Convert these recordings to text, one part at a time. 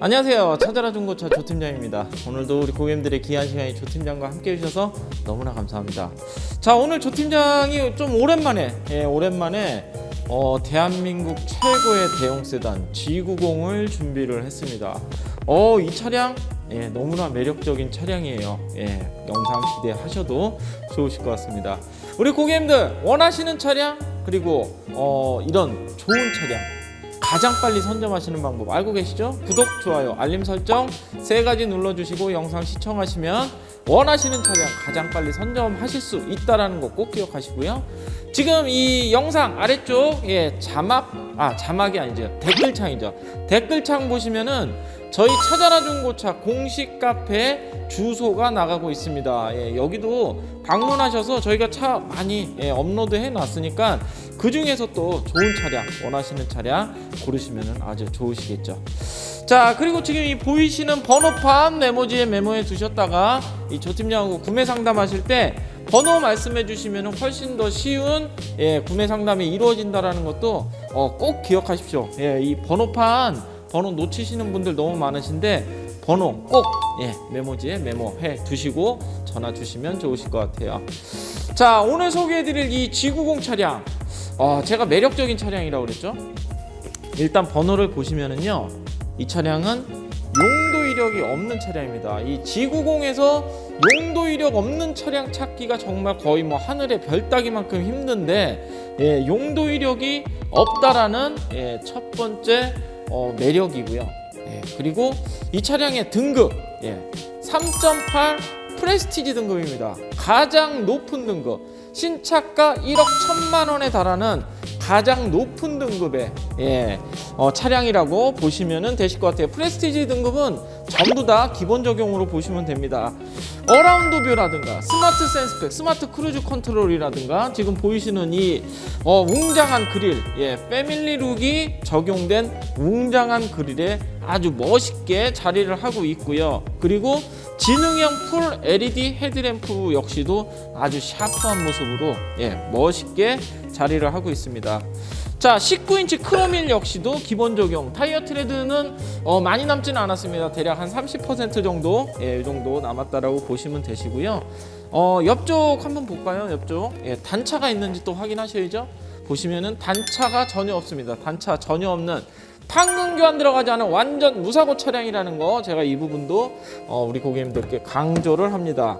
안녕하세요. 찾아라 중고차 조팀장입니다. 오늘도 우리 고객님들의 귀한 시간에 조팀장과 함께 해주셔서 너무나 감사합니다. 자, 오늘 조팀장이 좀 오랜만에, 예, 오랜만에 어, 대한민국 최고의 대형 세단 G90을 준비를 했습니다. 어, 이 차량 예, 너무나 매력적인 차량이에요. 예, 영상 기대하셔도 좋으실 것 같습니다. 우리 고객님들 원하시는 차량 그리고 어, 이런 좋은 차량 가장 빨리 선점하시는 방법 알고 계시죠? 구독, 좋아요, 알림 설정 세 가지 눌러주시고 영상 시청하시면 원하시는 차량 가장 빨리 선점하실 수 있다라는 거 꼭 기억하시고요. 지금 이 영상 아래쪽 예 자막 아 자막이 아니죠 댓글창이죠. 댓글창 보시면은 저희 찾아라 중고차 공식 카페 주소가 나가고 있습니다. 예, 여기도 방문하셔서 저희가 차 많이 예, 업로드 해 놨으니까 그 중에서 또 좋은 차량 원하시는 차량 고르시면 아주 좋으시겠죠. 자 그리고 지금 이 보이시는 번호판 메모지에 메모해 두셨다가 이 조팀장하고 구매 상담하실 때 번호 말씀해 주시면 훨씬 더 쉬운 예, 구매 상담이 이루어진다라는 것도 어, 꼭 기억하십시오. 예, 이 번호판 번호 놓치시는 분들 너무 많으신데 번호 꼭 예, 메모지에 메모해 두시고 전화 주시면 좋으실 것 같아요. 자 오늘 소개해 드릴 이 G90 차량 어, 제가 매력적인 차량이라고 그랬죠. 일단 번호를 보시면은요 이 차량은 용도 이력이 없는 차량입니다. 이 G90에서 용도 이력 없는 차량 찾기가 정말 거의 뭐 하늘의 별 따기만큼 힘든데 예, 용도 이력이 없다라는 예, 첫 번째 어, 매력이고요. 예, 그리고 이 차량의 등급 예, 3.8 프레스티지 등급입니다. 가장 높은 등급 신차가 1억 1천만 원에 달하는 가장 높은 등급의 예, 어, 차량이라고 보시면 되실 것 같아요. 프레스티지 등급은 전부 다 기본 적용으로 보시면 됩니다. 어라운드 뷰라든가 스마트 센스팩, 스마트 크루즈 컨트롤이라든가 지금 보이시는 이 어, 웅장한 그릴, 예, 패밀리 룩이 적용된 웅장한 그릴에 아주 멋있게 자리를 하고 있고요. 그리고 지능형 풀 LED 헤드램프 역시도 아주 샤프한 모습으로 예, 멋있게 자리를 하고 있습니다. 자, 19인치 크롬일 역시도 기본 적용. 타이어 트레드는 어, 많이 남지는 않았습니다. 대략 한 30% 정도, 예, 이 정도 남았다라고 보시면 되시고요. 어, 옆쪽 한번 볼까요? 옆쪽. 예, 단차가 있는지 또 확인하셔야죠. 보시면은 단차가 전혀 없습니다. 단차 전혀 없는 판금 교환 들어가지 않은 완전 무사고 차량이라는 거 제가 이 부분도 어, 우리 고객님들께 강조를 합니다.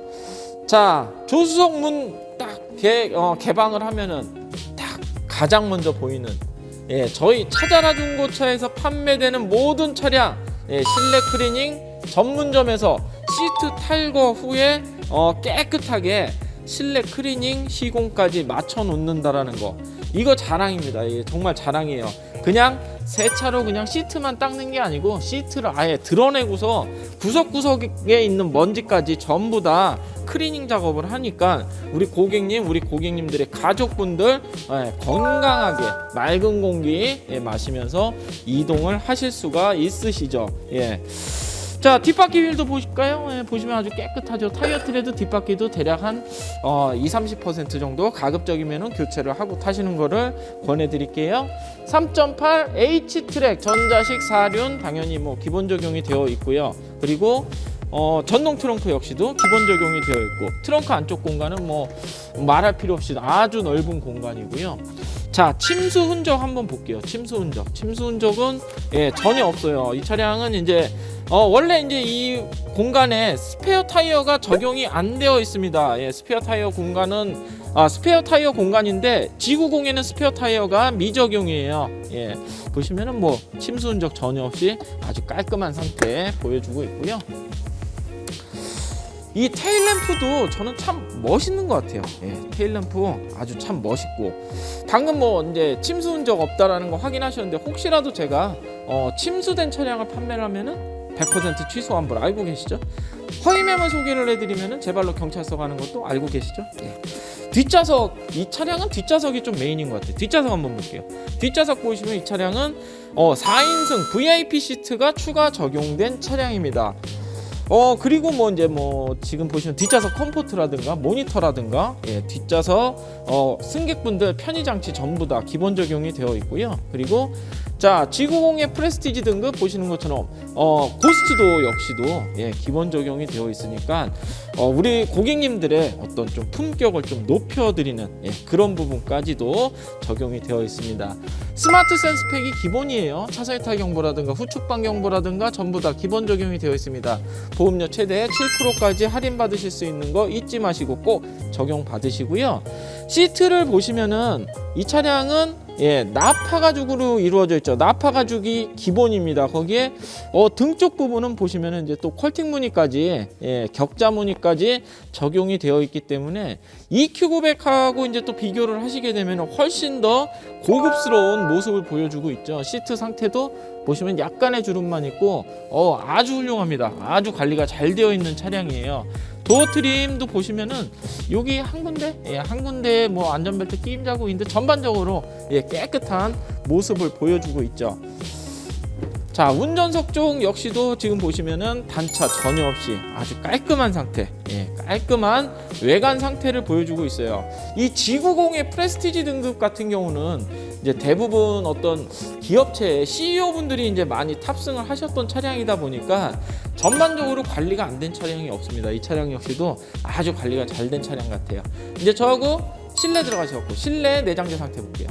자, 조수석 문딱 어, 개방을 하면은 딱 가장 먼저 보이는 예, 저희 찾아라 중고차에서 판매되는 모든 차량 예, 실내 클리닝 전문점에서 시트 탈거 후에 어, 깨끗하게 실내 클리닝 시공까지 맞춰 놓는다라는 거 이거 자랑입니다. 예, 정말 자랑이에요. 그냥 새 차로 그냥 시트만 닦는 게 아니고 시트를 아예 드러내고서 구석구석에 있는 먼지까지 전부 다 클리닝 작업을 하니까 우리 고객님, 우리 고객님들의 가족분들 예, 건강하게 맑은 공기 예, 마시면서 이동을 하실 수가 있으시죠. 예. 자 뒷바퀴 휠도 보실까요? 예, 보시면 아주 깨끗하죠. 타이어 트레드 뒷바퀴도 대략 한 어, 2, 30% 정도 가급적이면 교체를 하고 타시는 거를 권해드릴게요. 3.8 H 트랙 전자식 사륜 당연히 뭐 기본 적용이 되어 있고요. 그리고 어, 전동 트렁크 역시도 기본 적용이 되어 있고 트렁크 안쪽 공간은 뭐 말할 필요 없이 아주 넓은 공간이고요. 자 침수 흔적 한번 볼게요. 침수 흔적. 침수 흔적은 예, 전혀 없어요. 이 차량은 이제 어, 원래 이제 이 공간에 스페어 타이어가 적용이 안 되어 있습니다. 예, 스페어 타이어 공간은 아, 스페어 타이어 공간인데 G90에는 스페어 타이어가 미적용이에요. 예, 보시면은 뭐 침수 흔적 전혀 없이 아주 깔끔한 상태 보여주고 있고요. 이 테일램프도 저는 참 멋있는 것 같아요. 예, 테일램프 아주 참 멋있고 방금 뭐 이제 침수 흔적 없다라는 거 확인하셨는데 혹시라도 제가 어, 침수된 차량을 판매를 하면은 100% 취소 환불 알고 계시죠? 허위 매물 소개를 해드리면은 제 발로 경찰서 가는 것도 알고 계시죠? 예. 뒷좌석 이 차량은 뒷좌석이 좀 메인인 것 같아요. 뒷좌석 한번 볼게요. 뒷좌석 보시면 이 차량은 어, 4인승 VIP 시트가 추가 적용된 차량입니다. 어 그리고 뭐 이제 뭐 지금 보시면 뒷좌석 컴포트라든가 모니터라든가 예, 뒷좌석 어, 승객분들 편의 장치 전부 다 기본 적용이 되어 있고요. 그리고 자, 지구공의 프레스티지 등급 보시는 것처럼 어, 고스트도 역시도 예, 기본 적용이 되어 있으니까 어, 우리 고객님들의 어떤 좀 품격을 좀 높여드리는 예, 그런 부분까지도 적용이 되어 있습니다. 스마트 센스 팩이 기본이에요. 차세타 경보라든가 후측방 경보라든가 전부 다 기본 적용이 되어 있습니다. 보험료 최대 7%까지 할인 받으실 수 있는 거 잊지 마시고 꼭 적용 받으시고요. 시트를 보시면은 이 차량은 예, 나파 가죽으로 이루어져 있죠. 나파 가죽이 기본입니다. 거기에 어, 등쪽 부분은 보시면은 이제 또 컬팅 무늬까지 예, 격자 무늬까지 적용이 되어 있기 때문에 EQ900하고 이제 또 비교를 하시게 되면 훨씬 더 고급스러운 모습을 보여주고 있죠. 시트 상태도 보시면 약간의 주름만 있고 어, 아주 훌륭합니다. 아주 관리가 잘 되어 있는 차량이에요. 도어 트림도 보시면은 여기 한 군데, 예, 한 군데 뭐 안전벨트 끼임 자국인데 전반적으로 예, 깨끗한 모습을 보여주고 있죠. 자 운전석 쪽 역시도 지금 보시면은 단차 전혀 없이 아주 깔끔한 상태 예, 깔끔한 외관 상태를 보여주고 있어요 이 지구공의 프레스티지 등급 같은 경우는 이제 대부분 어떤 기업체의 CEO 분들이 이제 많이 탑승을 하셨던 차량이다 보니까 전반적으로 관리가 안 된 차량이 없습니다. 이 차량 역시도 아주 관리가 잘 된 차량 같아요. 이제 저하고 실내 들어가셔갖고 실내 내장재 상태 볼게요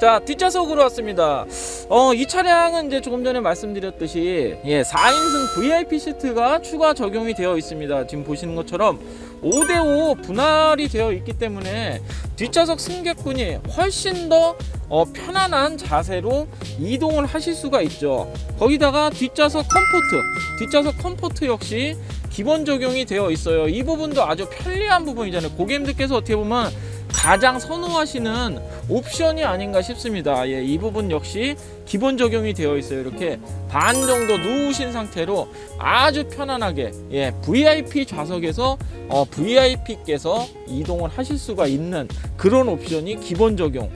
자 뒷좌석으로 왔습니다 어, 이 차량은 이제 조금 전에 말씀드렸듯이 예, 4인승 VIP 시트가 추가 적용이 되어 있습니다. 지금 보시는 것처럼 5대5 분할이 되어 있기 때문에 뒷좌석 승객분이 훨씬 더 어, 편안한 자세로 이동을 하실 수가 있죠. 거기다가 뒷좌석 컴포트, 뒷좌석 컴포트 역시 기본 적용이 되어 있어요. 이 부분도 아주 편리한 부분이잖아요. 고객님들께서 어떻게 보면 가장 선호하시는 옵션이 아닌가 싶습니다. 예, 이 부분 역시 기본 적용이 되어 있어요. 이렇게 반 정도 누우신 상태로 아주 편안하게 예, VIP 좌석에서 어, VIP께서 이동을 하실 수가 있는 그런 옵션이 기본 적용.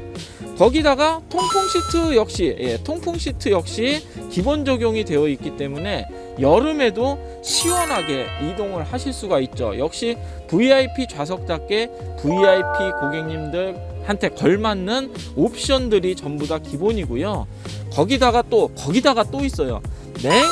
거기다가 통풍 시트 역시 예, 통풍 시트 역시 기본 적용이 되어 있기 때문에 여름에도 시원하게 이동을 하실 수가 있죠. 역시 VIP 좌석답게 VIP 고객님들한테 걸맞는 옵션들이 전부 다 기본이고요. 거기다가 또 거기다가 또 있어요. 냉온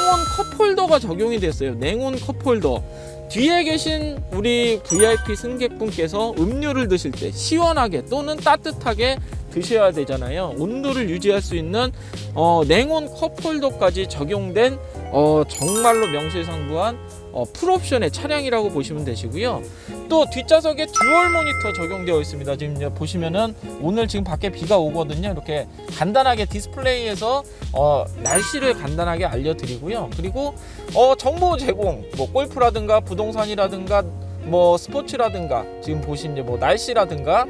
컵홀더가 적용이 됐어요. 냉온 컵홀더. 뒤에 계신 우리 VIP 승객분께서 음료를 드실 때 시원하게 또는 따뜻하게 드셔야 되잖아요. 온도를 유지할 수 있는 어, 냉온 컵홀더까지 적용된 어, 정말로 명실상부한 어, 풀옵션의 차량이라고 보시면 되시고요. 또 뒷좌석에 듀얼 모니터 적용되어 있습니다. 지금 보시면은 오늘 지금 밖에 비가 오거든요. 이렇게 간단하게 디스플레이에서 어, 날씨를 간단하게 알려드리고요. 그리고 어, 정보 제공, 뭐 골프라든가 부동산이라든가 뭐 스포츠라든가 지금 보신 이제 뭐 날씨라든가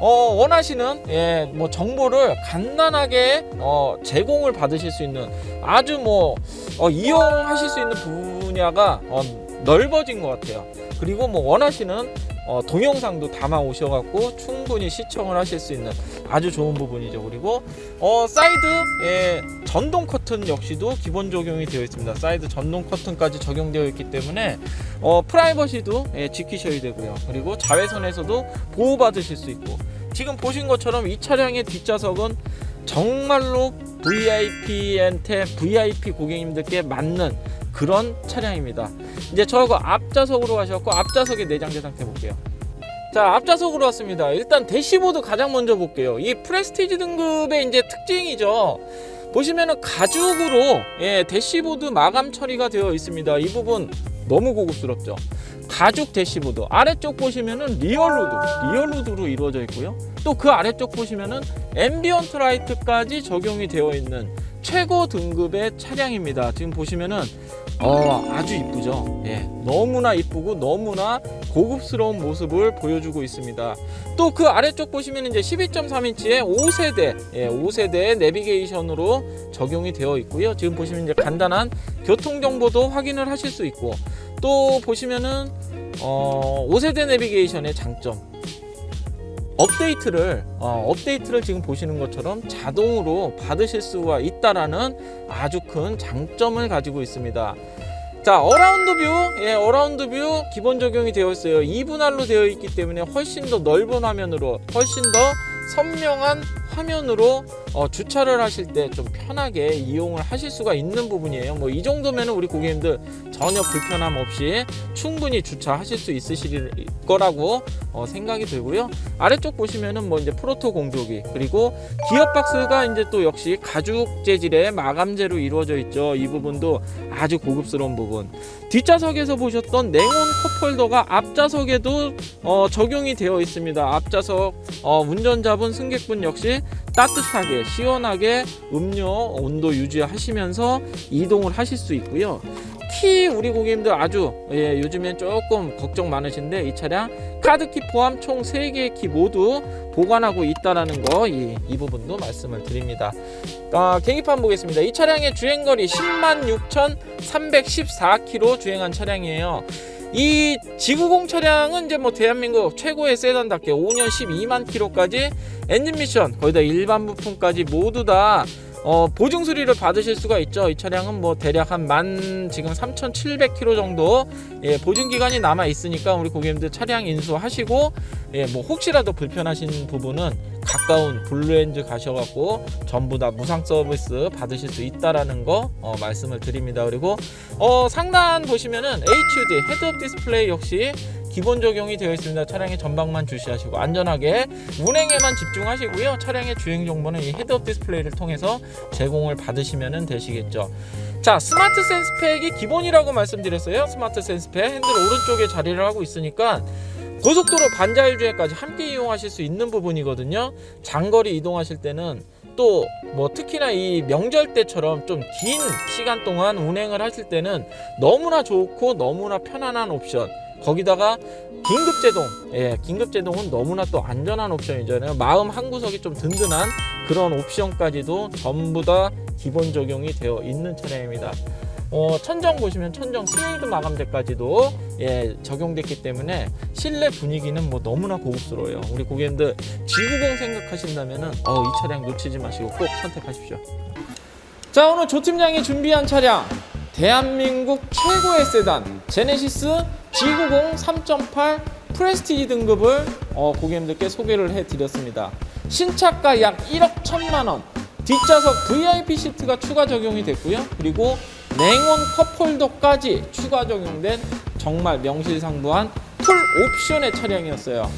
어, 원하시는 예, 뭐 정보를 간단하게 어, 제공을 받으실 수 있는 아주 뭐 어, 이용하실 수 있는 분 야가 어, 넓어진 것 같아요. 그리고 뭐 원하시는 어, 동영상도 담아 오셔갖고 충분히 시청을 하실 수 있는 아주 좋은 부분이죠. 그리고 어, 사이드 예, 전동 커튼 역시도 기본 적용이 되어 있습니다. 사이드 전동 커튼까지 적용되어 있기 때문에 어, 프라이버시도 예, 지키셔야 되고요. 그리고 자외선에서도 보호받으실 수 있고 지금 보신 것처럼 이 차량의 뒷좌석은 정말로 VIP한테 VIP 고객님들께 맞는 그런 차량입니다. 이제 저하고 앞좌석으로 가셔서 앞좌석의 내장재 상태 볼게요. 자 앞좌석으로 왔습니다. 일단 대시보드 가장 먼저 볼게요. 이 프레스티지 등급의 이제 특징이죠. 보시면은 가죽으로 예, 대시보드 마감 처리가 되어 있습니다. 이 부분 너무 고급스럽죠. 가죽 대시보드 아래쪽 보시면은 리얼루드 리얼루드로 이루어져 있고요. 또 그 아래쪽 보시면은 앰비언트 라이트까지 적용이 되어 있는 최고 등급의 차량입니다. 지금 보시면은 어, 아주 이쁘죠. 예, 너무나 이쁘고 너무나 고급스러운 모습을 보여주고 있습니다. 또 그 아래쪽 보시면 이제 12.3인치의 5세대, 예, 5세대 내비게이션으로 적용이 되어 있고요. 지금 보시면 이제 간단한 교통 정보도 확인을 하실 수 있고 또 보시면은 어, 5세대 내비게이션의 장점 업데이트를 어, 업데이트를 지금 보시는 것처럼 자동으로 받으실 수가 있다라는 아주 큰 장점을 가지고 있습니다. 자, 어라운드 뷰, 예, 어라운드 뷰 기본 적용이 되어 있어요. 2분할로 되어 있기 때문에 훨씬 더 넓은 화면으로 훨씬 더 선명한 화면으로 어, 주차를 하실 때 좀 편하게 이용을 하실 수가 있는 부분이에요. 뭐 이 정도면 우리 고객님들 전혀 불편함 없이 충분히 주차하실 수 있으실 거라고 어, 생각이 들고요. 아래쪽 보시면은 뭐 이제 프로토 공조기 그리고 기어 박스가 이제 또 역시 가죽 재질의 마감재로 이루어져 있죠. 이 부분도 아주 고급스러운 부분. 뒷좌석에서 보셨던 냉온 컵홀더가 앞좌석에도 어, 적용이 되어 있습니다. 앞좌석 어, 운전자분 승객분 역시 따뜻하게 시원하게 음료 온도 유지하시면서 이동을 하실 수 있고요. 키 우리 고객님들 아주 예, 요즘엔 조금 걱정 많으신데 이 차량 카드키 포함 총 3개의 키 모두 보관하고 있다라는 거이 이 부분도 말씀을 드립니다. 아, 계기판 보겠습니다. 이 차량의 주행거리 10만 6,314km 주행한 차량이에요. 이 지구공 차량은 이제 뭐 대한민국 최고의 세단답게 5년 12만 킬로까지 엔진 미션 거의 다 일반 부품까지 모두 다 어, 보증 수리를 받으실 수가 있죠. 이 차량은 뭐 대략 한 만 지금 3,700km 정도 예, 보증 기간이 남아 있으니까 우리 고객님들 차량 인수하시고 예, 뭐 혹시라도 불편하신 부분은 가까운 블루엔즈 가셔갖고 전부 다 무상 서비스 받으실 수 있다라는 거 어, 말씀을 드립니다. 그리고 어, 상단 보시면은 HUD 헤드업 디스플레이 역시 기본 적용이 되어 있습니다. 차량의 전방만 주시하시고 안전하게 운행에만 집중하시고요. 차량의 주행 정보는 이 헤드업 디스플레이를 통해서 제공을 받으시면 되시겠죠. 자, 스마트 센스팩이 기본이라고 말씀드렸어요. 스마트 센스팩 핸들 오른쪽에 자리를 하고 있으니까 고속도로 반자율 주행까지 함께 이용하실 수 있는 부분이거든요. 장거리 이동하실 때는 또 뭐 특히나 이 명절 때처럼 좀 긴 시간 동안 운행을 하실 때는 너무나 좋고 너무나 편안한 옵션. 거기다가 긴급 제동, 예, 긴급 제동은 너무나 또 안전한 옵션이잖아요. 마음 한 구석이 좀 든든한 그런 옵션까지도 전부 다 기본 적용이 되어 있는 차량입니다. 어, 천정 보시면 천정 스웨이드 마감재까지도 예, 적용됐기 때문에 실내 분위기는 뭐 너무나 고급스러워요. 우리 고객님들 지구공 생각하신다면은 어, 이 차량 놓치지 마시고 꼭 선택하십시오. 자, 오늘 조 팀장이 준비한 차량 대한민국 최고의 세단 제네시스 G90 3.8 프레스티지 등급을 어, 고객님들께 소개를 해드렸습니다. 신차가 약 1억 1천만 원, 뒷좌석 VIP 시트가 추가 적용이 됐고요. 그리고 냉온 컵홀더까지 추가 적용된 정말 명실상부한 풀 옵션의 차량이었어요.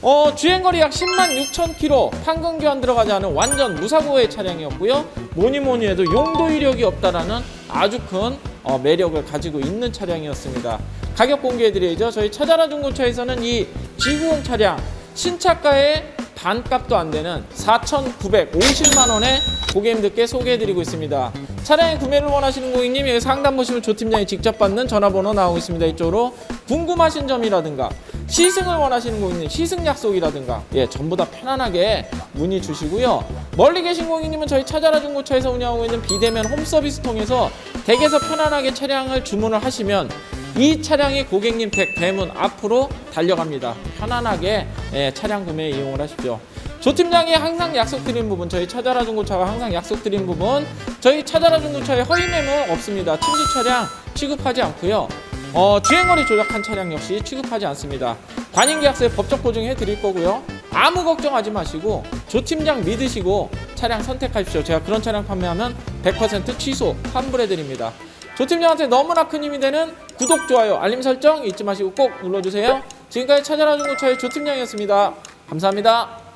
어, 주행거리 약 10만 6천 킬로, 판금 교환 들어가지 않은 완전 무사고의 차량이었고요. 뭐니 뭐니 해도 용도 이력이 없다라는 아주 큰 어, 매력을 가지고 있는 차량이었습니다. 가격 공개해드려야죠. 저희 차자라 중고차에서는 이 G90 차량 신차가의 반값도 안 되는 4,950만 원에 고객님들께 소개해드리고 있습니다. 차량의 구매를 원하시는 고객님 여기 상담 보시면 조 팀장이 직접 받는 전화번호 나오고 있습니다. 이쪽으로 궁금하신 점이라든가 시승을 원하시는 고객님 시승 약속이라든가 예 전부 다 편안하게 문의 주시고요. 멀리 계신 고객님은 저희 차자라 중고차에서 운영하고 있는 비대면 홈 서비스 통해서 댁에서 편안하게 차량을 주문을 하시면 이 차량이 고객님 댁 대문 앞으로 달려갑니다. 편안하게 예, 차량 구매 이용을 하십시오. 조 팀장이 항상 약속드린 부분, 저희 차자라 중고차가 항상 약속드린 부분, 저희 차자라 중고차에 허위 매물 없습니다. 침수 차량 취급하지 않고요. 어, 주행거리 조작한 차량 역시 취급하지 않습니다. 관인계약서에 법적 보증해 드릴 거고요. 아무 걱정하지 마시고 조 팀장 믿으시고 차량 선택하십시오. 제가 그런 차량 판매하면 100% 취소 환불해 드립니다. 조 팀장한테 너무나 큰 힘이 되는 구독, 좋아요, 알림 설정 잊지 마시고 꼭 눌러주세요. 지금까지 찾아라 중고차의 조 팀장이었습니다. 감사합니다.